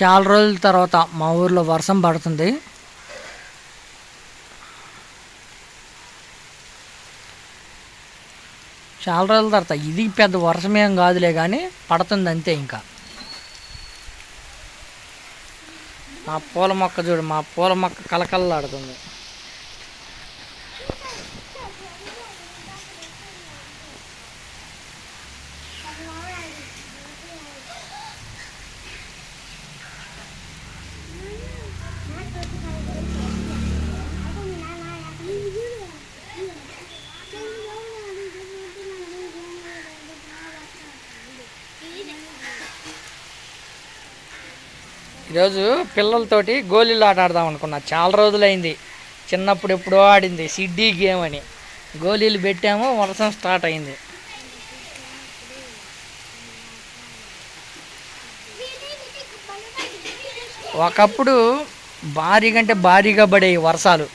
చాలా రోజుల తర్వాత మా ఊర్లో వర్షం పడుతుంది. చాలా రోజుల తర్వాత ఇది పెద్ద వర్షం ఏం కాదులే కానీ పడుతుంది అంతే ఇంకా. మా పూల మొక్క చూడు మా పూల మొక్క కలకల్లాడుతుంది ఈరోజు పిల్లలతోటి గోళీలు ఆట ఆడదాం అనుకున్నా. చాలా రోజులైంది. చిన్నప్పుడు ఎప్పుడో ఆడింది సిడ్డీ గేమ్ అని. గోళీలు పెట్టాము వర్షం స్టార్ట్ అయింది. ఒకప్పుడు భారీగా అంటే భారీగా పడేవి వర్షాలు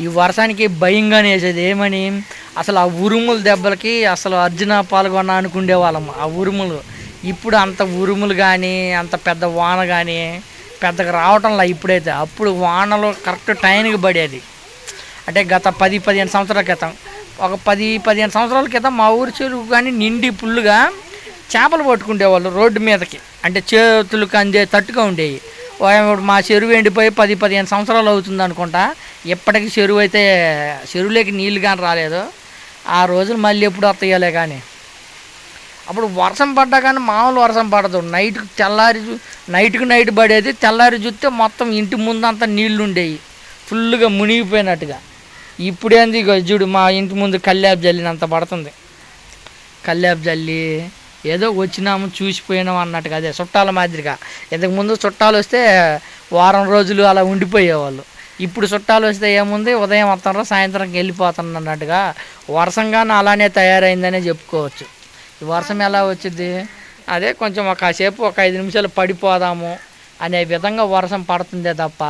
ఈ వర్షానికి భయంగా వేసేది ఏమని? అసలు ఆ ఉరుముల దెబ్బలకి అసలు అర్జున పాల్గొన అనుకునే వాళ్ళం ఆ ఉరుములు. ఇప్పుడు అంత ఉరుములు కానీ అంత పెద్ద వాన కానీ పెద్దగా రావటంలా ఇప్పుడైతే. అప్పుడు వానలు కరెక్ట్ టైంకి పడేది. అంటే గత పది పదిహేను సంవత్సరాల క్రితం. ఒక పది పదిహేను సంవత్సరాల క్రితం మా ఊరి చెరువు కానీ నిండి ఫుల్లుగా చేపలు పట్టుకుండేవాళ్ళు రోడ్డు మీదకి. అంటే చేతులు కందే తట్టుగా ఉండేవి. మా చెరువు ఎండిపోయి పది పదిహేను సంవత్సరాలు అవుతుంది అనుకుంటా. ఇప్పటికి చెరువు అయితే చెరువులోకి నీళ్ళు కానీ రాలేదు. ఆ రోజులు మళ్ళీ ఎప్పుడు వస్తాయలే కానీ అప్పుడు వర్షం పడ్డా కానీ మామూలు వర్షం పడదు. నైట్ తెల్లారి చూ- నైట్కి నైట్ పడేది. తెల్లారి చూస్తే మొత్తం ఇంటి ముందంతా నీళ్ళు ఉండేవి ఫుల్గా మునిగిపోయినట్టుగా ఇప్పుడేంది చూడు మా ఇంటి ముందు కల్లాపు జల్లినంత పడుతుంది. కల్లాపు జల్లి ఏదో వచ్చినాము చూసిపోయినాం అన్నట్టుగా అదే చుట్టాల మాదిరిగా. ఇంతకుముందు చుట్టాలు వస్తే వారం రోజులు అలా ఉండిపోయేవాళ్ళు. ఇప్పుడు చుట్టాలు వస్తే ఏముంది? ఉదయం వస్తారో సాయంత్రం వెళ్ళిపోతాను అన్నట్టుగా. వర్షంగానే అలానే తయారైందనే చెప్పుకోవచ్చు. వర్షం ఎలా వచ్చింది అదే కొంచెం ఒకసేపు కాసేపు ఒక ఐదు నిమిషాలు పడిపోదాము అనే విధంగా వర్షం పడుతుందే తప్ప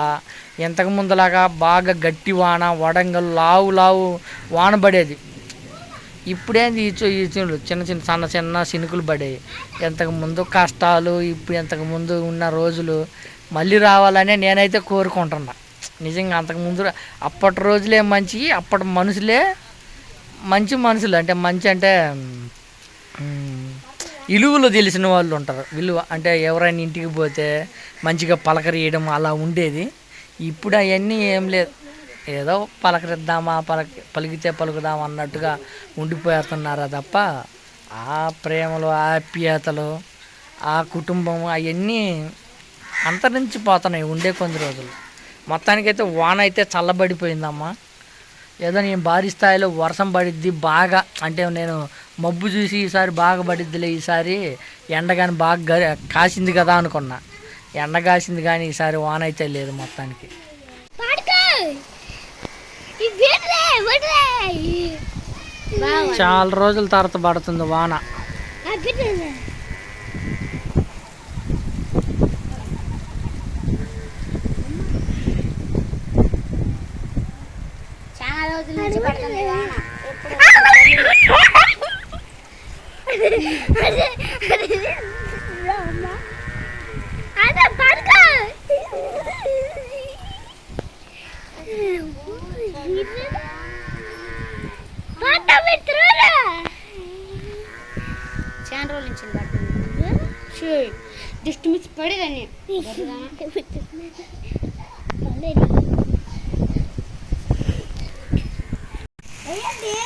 ఇంతకు ముందులాగా బాగా గట్టి వాన వడంగలు లావు లావు వాన పడేది. ఇప్పుడేంది ఈ ఈ చిన్న చిన్న సన్న చిన్న చినుకులు పడేవి ఇంతకు ముందు కష్టాలు ఇప్పుడు ఇంతకు ముందు ఉన్న రోజులు మళ్ళీ రావాలనే నేనైతే కోరుకుంటున్నా. నిజంగా అంతకు ముందు అప్పటి రోజులే మంచి అప్పటి మనుషులే మంచి మనుషులు. అంటే మంచి అంటే విలువలు తెలిసిన వాళ్ళు ఉంటారు. విలువ అంటే ఎవరైనా ఇంటికి పోతే మంచిగా పలకరియడం అలా ఉండేది. ఇప్పుడు అవన్నీ ఏం లేదు. ఏదో పలకరిద్దామా పలక పలికితే పలుకుదాం అన్నట్టుగా ఉండిపోతున్నారా తప్ప ఆ ప్రేమలు ఆప్యాయతలు ఆ కుటుంబం అవన్నీ అంతరించిపోతున్నాయి ఉండే కొన్ని రోజులు. మొత్తానికైతే వాన అయితే చల్లబడిపోయిందమ్మా. ఏదో నేను భారీ స్థాయిలో వర్షం పడిద్ది బాగా. అంటే నేను మబ్బు చూసి ఈసారి బాగా పడిద్దిలే ఈసారి ఎండ కానీ బాగా కాసింది కదా అనుకున్నా. ఎండ కాసింది కానీ ఈసారి వాన అయితే లేదు మొత్తానికి. చాలా రోజుల తర్వాత పడుతుంది వాన. చాలా రోజుల నుంచి పడుతుంది వాన. చాలా రోజుల నుంచి పడుతుంది పడేదాన్ని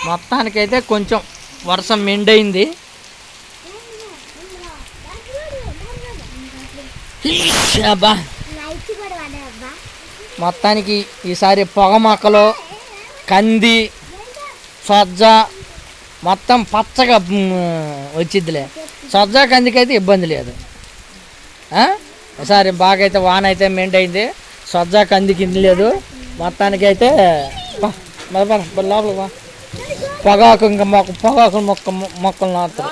మొత్తానికైతే కొంచెం వర్షం మెండైంది అబ్బా మొత్తానికి ఈసారి పొగ మొక్కలు కంది సజ్జ మొత్తం పచ్చగా వచ్చిద్దిలే. సజ్జ కందికైతే ఇబ్బంది లేదు? ఈసారి బాగా అయితే వాన అయితే అయింది. సజ్జ కంది కింది లేదు. మరి లోపలికి పా. పొగాకు ఇంకా మొక్క పొగాకు మొక్క మొక్కలు నాటుతారు.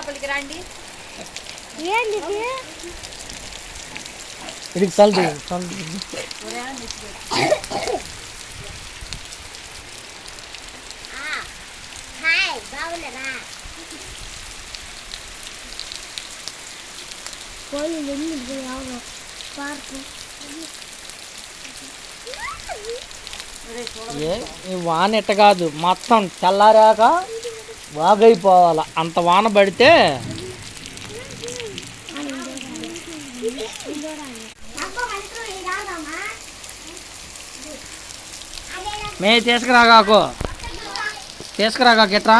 ఇది? ఏ ఈ వాన ఎట్ట కాదు మొత్తం తెల్లారాక వాగైపోవాలి అంత వాన పడితే మే తీసుకురాగాకు. తీసుకురాగా గిట్రా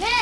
నేను